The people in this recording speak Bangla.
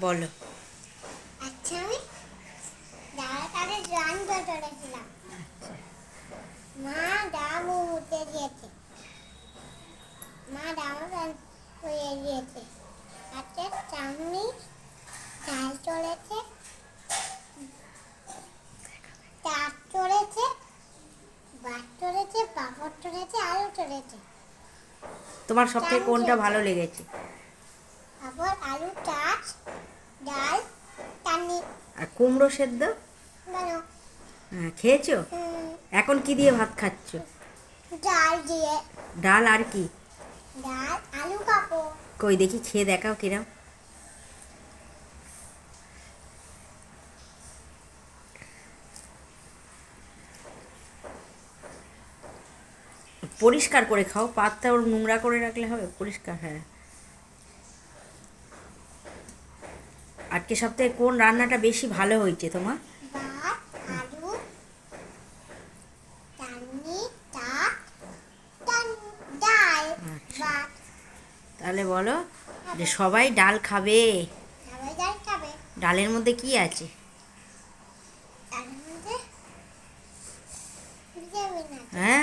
বলো। আচ্ছা। চড়েছিলাম মা ডাবু মুতে দিয়েছে মা ডাবু রান করে দিয়েছে হাতে চাউনি ডাল চলেছে ডাক চড়েছে ভাত চড়েছে পাঁপড় আলু তোমার সবথেকে কোনটা ভালো লেগেছে? পাঁপড় আলু চাষ ডাল টানি আর কুমড়ো সেদ্ধ? হ্যাঁ, খেয়েছো? এখন কি দিয়ে ভাত খাচ্ছ? ডাল দিয়ে। ডাল আর কি? ডাল আলু কাপড় কই দেখি খেয়ে দেখাও কিরাম। পরিষ্কার করে খাও পাতটা ওর নোংরা করে রাখলে হবে পরিষ্কার হ্যাঁ। আজকে সপ্তাহে কোন রান্নাটা বেশি ভালো হয়েছে তোমার? আচ্ছা। তাহলে বলো যে সবাই ডাল খাবে। সবাই ডাল খাবে। ডালের মধ্যে কি আছে। হ্যাঁ?